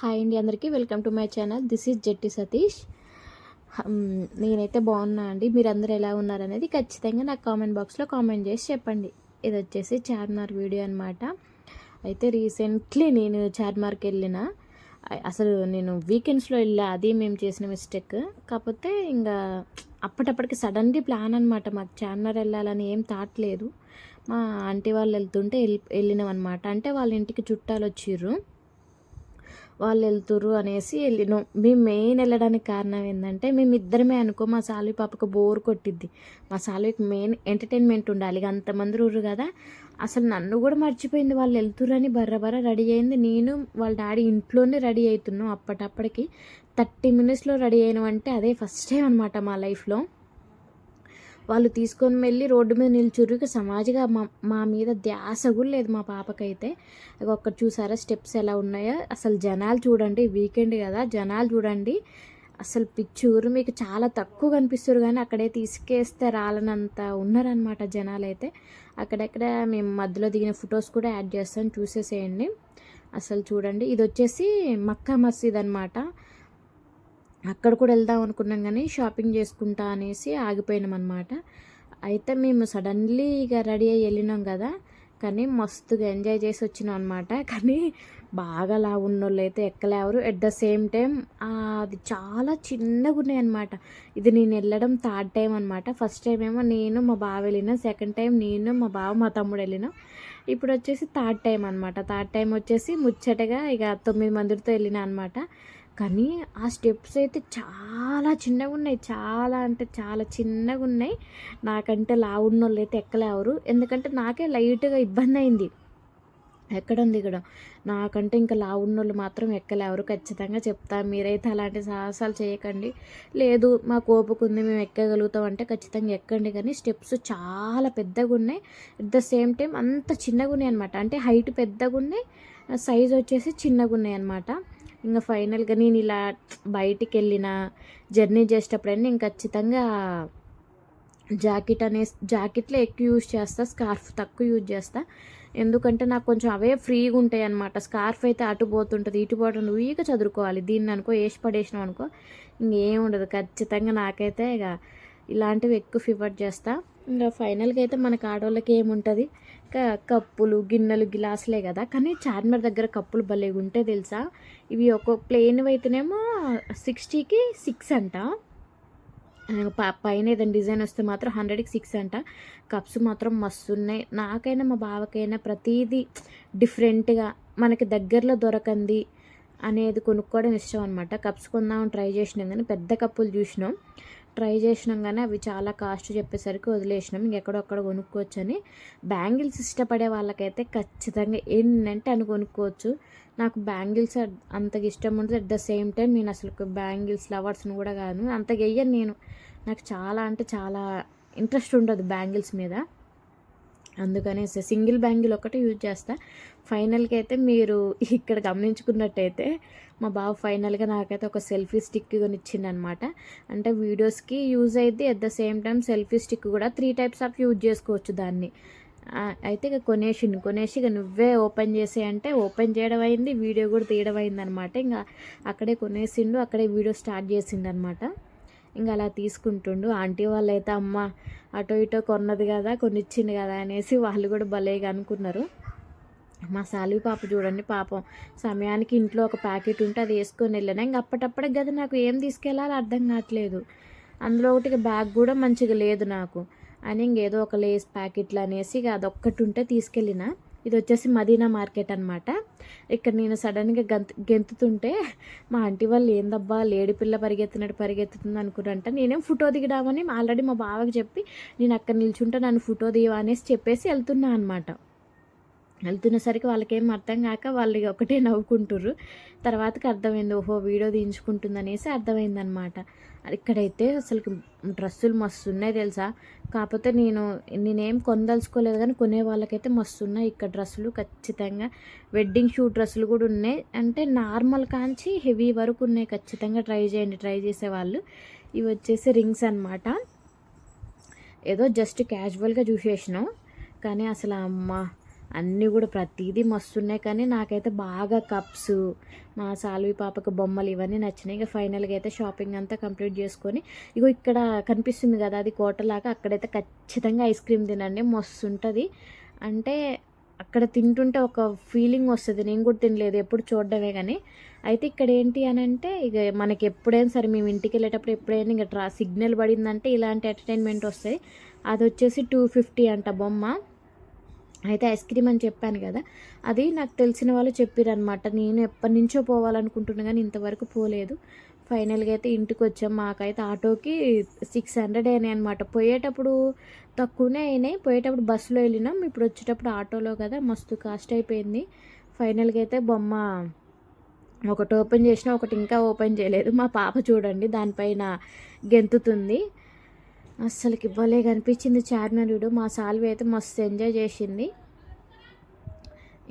Hi అండి అందరికీ. Welcome to my channel. This is Jetti Satish. నేనైతే బాగున్నా అండి. మీరందరూ ఎలా ఉన్నారనేది ఖచ్చితంగా నాకు కామెంట్ బాక్స్లో కామెంట్ చేసి చెప్పండి. ఇది వచ్చేసి చార్మార్ వీడియో అనమాట అయితే రీసెంట్లీ నేను చార్మార్కి వెళ్ళిన. అసలు నేను వీకెండ్స్లో వెళ్ళా అది మేము చేసిన మిస్టేక్. కాకపోతే ఇంకా అప్పటప్పటికి సడన్లీ ప్లాన్ అనమాట మాకు చార్మినార్ వెళ్ళాలని ఏం థాట్ లేదు. మా ఆంటీ వాళ్ళు వెళ్తుంటే వెళ్ళి వెళ్ళినాం అనమాట అంటే వాళ్ళ ఇంటికి చుట్టాలు వచ్చిర్రు. వాళ్ళు వెళ్తుర్రు అనేసి వెళ్ళినాం. మేము మెయిన్ వెళ్ళడానికి కారణం ఏంటంటే మేము ఇద్దరమే అనుకో మా సాల్వి పాపకు బోర్ కొట్టిద్ది. మా సాల్వికి మెయిన్ ఎంటర్టైన్మెంట్ ఉండాలి. ఇక అంతమంది ఊరు కదా. అసలు నన్ను కూడా మర్చిపోయింది వాళ్ళు వెళ్తుర్రని బర్ర బర్ర రెడీ అయింది. నేను వాళ్ళ డాడీ ఇంట్లోనే రెడీ అవుతున్నాం అప్పటప్పటికి. థర్టీ మినిట్స్లో రెడీ అయినవంటే అదే ఫస్ట్ టైం అనమాట మా లైఫ్లో. వాళ్ళు తీసుకొని వెళ్ళి రోడ్డు మీద నిల్చుర్రు ఇక సమాజంగా మా మా మీద ధ్యాస కూడా లేదు మా పాపకైతే. ఒక్కటి చూసారా స్టెప్స్ ఎలా ఉన్నాయో? అసలు జనాలు చూడండి వీకెండ్ కదా జనాలు చూడండి. అసలు పిచ్చూరు మీకు చాలా తక్కువ కనిపిస్తారు కానీ అక్కడే తీసుకేస్తే రాలనంత ఉన్నారనమాట జనాలు అయితే అక్కడెక్కడ మేము మధ్యలో దిగిన ఫొటోస్ కూడా యాడ్ చేస్తాం చూసేసేయండి. అసలు చూడండి ఇది వచ్చేసి మక్కా మసీద్ అనమాట అక్కడ కూడా వెళ్దాం అనుకున్నాం కానీ షాపింగ్ చేసుకుంటా అనేసి ఆగిపోయినాం అనమాట అయితే మేము సడన్లీ ఇక రెడీ అయ్యి వెళ్ళినాం కదా కానీ మస్తుగా ఎంజాయ్ చేసి వచ్చినాం అనమాట కానీ బాగా లా ఉన్నోళ్ళు అయితే ఎక్కలేవరు. ఎట్ ద సేమ్ టైం అది చాలా చిన్నగా ఉన్నాయి అనమాట ఇది నేను వెళ్ళడం థర్డ్ టైం అనమాట ఫస్ట్ టైం ఏమో నేను మా బావ వెళ్ళిన. సెకండ్ టైం నేను మా బావ మా తమ్ముడు వెళ్ళినాం. ఇప్పుడు వచ్చేసి థర్డ్ టైం అనమాట థర్డ్ టైం వచ్చేసి ముచ్చటగా ఇక తొమ్మిది మందితో వెళ్ళిన అనమాట కానీ ఆ స్టెప్స్ అయితే చాలా చిన్నగా ఉన్నాయి. చాలా అంటే చాలా చిన్నగా ఉన్నాయి. నాకంటే లావు వాళ్ళు అయితే ఎక్కలేవరు. ఎందుకంటే నాకే లైట్గా ఇబ్బంది అయింది. ఎక్కడ ఉంది ఇక్కడ? నాకంటే ఇంకా లావు వాళ్ళు మాత్రం ఎక్కలేవరు. ఖచ్చితంగా చెప్తా. మీరైతే అలాంటి సాహసాలు చేయకండి. లేదు మా కోపకు ఉంది మేము ఎక్కగలుగుతాం అంటే ఖచ్చితంగా ఎక్కండి. కానీ స్టెప్స్ చాలా పెద్దగా ఉన్నాయి. అట్ ద సేమ్ టైం అంత చిన్నగా ఉన్నాయి అనమాట అంటే హైట్ పెద్దగా ఉన్నాయి సైజ్ వచ్చేసి చిన్నగా ఉన్నాయి అనమాట ఇంకా ఫైనల్గా నేను ఇలా బయటికి వెళ్ళిన జర్నీ చేసేటప్పుడైనా నేను ఖచ్చితంగా జాకెట్ అనే జాకెట్లో ఎక్కువ యూజ్ చేస్తా స్కార్ఫ్ తక్కువ యూజ్ చేస్తా. ఎందుకంటే నాకు కొంచెం అవే ఫ్రీగా ఉంటాయి అనమాట స్కార్ఫ్ అయితే అటు పోతుంటుంది ఇటు పోతుంది నువ్వు చదువుకోవాలి దీన్ని అనుకో వేసి పడేసినాం అనుకో ఇంకేం ఉండదు. ఖచ్చితంగా నాకైతే ఇక ఇలాంటివి ఎక్కువ ఫివర్ చేస్తా. ఇంకా ఫైనల్గా అయితే మనకు ఆడవాళ్ళకి ఏముంటుంది? కప్పులు గిన్నెలు గిలాసులే కదా. కానీ చార్మినార్ దగ్గర కప్పులు భలేగా ఉంటే తెలుసా? ఇవి ఒక ప్లెయిన్ అయితేనేమో సిక్స్టీకి సిక్స్ అంట. ప- పైన ఏదైనా డిజైన్ వస్తే మాత్రం హండ్రెడ్కి సిక్స్ అంట. కప్స్ మాత్రం మస్తు ఉన్నాయి నాకైనా మా బావకైనా ప్రతిదీ డిఫరెంట్గా మనకి దగ్గరలో దొరకంది అనేది కొనుక్కోవడం ఇష్టం అనమాట కప్స్ కొందామని ట్రై చేసినాం కానీ పెద్ద కప్పులు చూసినాం. ట్రై చేసినాం కానీ అవి చాలా కాస్ట్ చెప్పేసరికి వదిలేసినాం. ఇంకెక్కడొక్కడ కొనుక్కోవచ్చని. బ్యాంగిల్స్ ఇష్టపడే వాళ్ళకైతే ఖచ్చితంగా ఏంటంటే అని కొనుక్కోవచ్చు. నాకు బ్యాంగిల్స్ అంతగా ఇష్టం ఉండదు. అట్ ద సేమ్ టైం నేను అసలు బ్యాంగిల్స్ లవర్స్ని కూడా కాను. అంతగా వెయ్యను నేను. నాకు చాలా అంటే చాలా ఇంట్రెస్ట్ ఉండదు బ్యాంగిల్స్ మీద. అందుకనే సింగిల్ బ్యాంగిల్ ఒకటి యూజ్ చేస్తా. ఫైనల్కి అయితే మీరు ఇక్కడ గమనించుకున్నట్టయితే మా బావ ఫైనల్గా నాకైతే ఒక సెల్ఫీ స్టిక్ కొనిచ్చిందనమాట అంటే వీడియోస్కి యూజ్ అయితే at the same time selfie stick కూడా త్రీ టైప్స్ ఆఫ్ యూజ్ చేసుకోవచ్చు దాన్ని. అయితే ఇక కొనేసిండు. కొనేసి ఇక నువ్వే ఓపెన్ చేసే అంటే ఓపెన్ చేయడం అయింది వీడియో కూడా తీయడం అయింది అనమాట ఇంకా అక్కడే కొనేసిండు అక్కడే వీడియో స్టార్ట్ చేసిండు అనమాట ఇంకా అలా తీసుకుంటుండు. ఆంటీ వాళ్ళు అయితే అమ్మ అటో ఇటో కొన్నది కదా కొనిచ్చింది కదా అనేసి వాళ్ళు కూడా భలేగా అనుకున్నారు. మా సాలివి పాప చూడండి పాపం సమయానికి ఇంట్లో ఒక ప్యాకెట్ ఉంటే అది వేసుకొని వెళ్ళాను ఇంక అప్పటప్పటికి కదా నాకు ఏం తీసుకెళ్ళాలో అర్థం కావట్లేదు. అందులో ఒకటి బ్యాగ్ కూడా మంచిగా లేదు నాకు. అని ఇంకేదో ఒక లేస్ ప్యాకెట్లు అనేసి ఇక అదొక్కటి ఉంటే తీసుకెళ్ళిన. ఇది వచ్చేసి మదీనా మార్కెట్ అనమాట ఇక్కడ నేను సడన్గా గంత గెంతుతుంటే మా ఆంటీ వాళ్ళు ఏందబ్బా లేడి పిల్ల పరిగెత్తినట్టు పరిగెత్తుతుంది అనుకున్నంట నేనేం ఫోటో దిగడామని ఆల్రెడీ మా బావకి చెప్పి నేను అక్కడ నిల్చుంటే నన్ను ఫోటో దిగా అనేసి చెప్పేసి వెళ్తున్నా అనమాట వెళ్తున్నసరికి వాళ్ళకేం అర్థం కాక వాళ్ళు ఇక ఒకటే నవ్వుకుంటుర్రు. తర్వాతకి అర్థమైంది ఓహో వీడియో తీయించుకుంటుంది అనేసి అర్థమైందనమాట ఇక్కడైతే అసలు డ్రెస్సులు మస్తు ఉన్నాయి తెలుసా? కాకపోతే నేను నేనేం కొనదలుచుకోలేదు కానీ కొనే వాళ్ళకైతే మస్తు ఉన్నాయి ఇక్కడ డ్రెస్సులు ఖచ్చితంగా. వెడ్డింగ్ షూట్ డ్రెస్సులు కూడా ఉన్నాయి. అంటే నార్మల్ కాంచి హెవీ వరకు ఉన్నాయి ఖచ్చితంగా. ట్రై చేయండి ట్రై చేసేవాళ్ళు ఇవి వచ్చేసి రింగ్స్ అన్నమాట. ఏదో జస్ట్ క్యాజువల్గా చూసేసినాం. కానీ అసలు అమ్మ అన్నీ కూడా ప్రతిదీ మస్తు ఉన్నాయి కానీ నాకైతే బాగా కప్స్ మా సాల్వి పాపకు బొమ్మలు ఇవన్నీ నచ్చినాయి. ఇక ఫైనల్గా అయితే షాపింగ్ అంతా కంప్లీట్ చేసుకొని ఇగో ఇక్కడ కనిపిస్తుంది కదా అది కోటలాగా అక్కడైతే ఖచ్చితంగా ఐస్ క్రీమ్ తినండి మస్తు ఉంటుంది అంటే అక్కడ తింటుంటే ఒక ఫీలింగ్ వస్తుంది. నేను కూడా తినలేదు ఎప్పుడు చూడడమే కానీ అయితే ఇక్కడ ఏంటి అని అంటే ఇక మనకి ఎప్పుడైనా సరే మేము ఇంటికి వెళ్ళేటప్పుడు ఎప్పుడైనా ఇంకా ట్రా సిగ్నల్ పడిందంటే ఇలాంటి ఎంటర్టైన్మెంట్ వస్తాయి అది వచ్చేసి టూ ఫిఫ్టీ అంట బొమ్మ. అయితే ఐస్ క్రీమ్ అని చెప్పాను కదా అది నాకు తెలిసిన వాళ్ళు చెప్పారనమాట నేను ఎప్పటి నుంచో పోవాలనుకుంటున్నా కానీ ఇంతవరకు పోలేదు. ఫైనల్గా అయితే ఇంటికి వచ్చాం. మాకైతే ఆటోకి సిక్స్ హండ్రెడ్ అయినాయి అనమాట పోయేటప్పుడు తక్కువనే అయినాయి. పోయేటప్పుడు బస్సులో వెళ్ళినాం. ఇప్పుడు వచ్చేటప్పుడు ఆటోలో కదా మస్తు కాస్ట్ అయిపోయింది. ఫైనల్గా అయితే బొమ్మ ఒకటి ఓపెన్ చేసినా ఒకటి ఇంకా ఓపెన్ చేయలేదు. మా పాప చూడండి దానిపైన గెంతుతుంది. అస్సలకి భలే కనిపించింది చార్మినార్ వీడియో మా సాల్వి అయితే మస్తు ఎంజాయ్ చేసింది.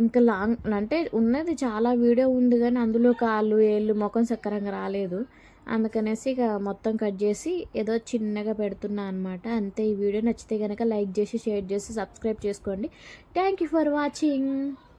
ఇంకా లాంగ్ అంటే ఉన్నది చాలా వీడియో ఉంది కానీ అందులో కాళ్ళు ఏళ్ళు ముఖం సక్కరంగా రాలేదు. అందుకనేసి ఇక మొత్తం కట్ చేసి ఏదో చిన్నగా పెడుతున్నా అనమాట అంతే ఈ వీడియో నచ్చితే కనుక లైక్ చేసి షేర్ చేసి సబ్స్క్రైబ్ చేసుకోండి. Thank you for watching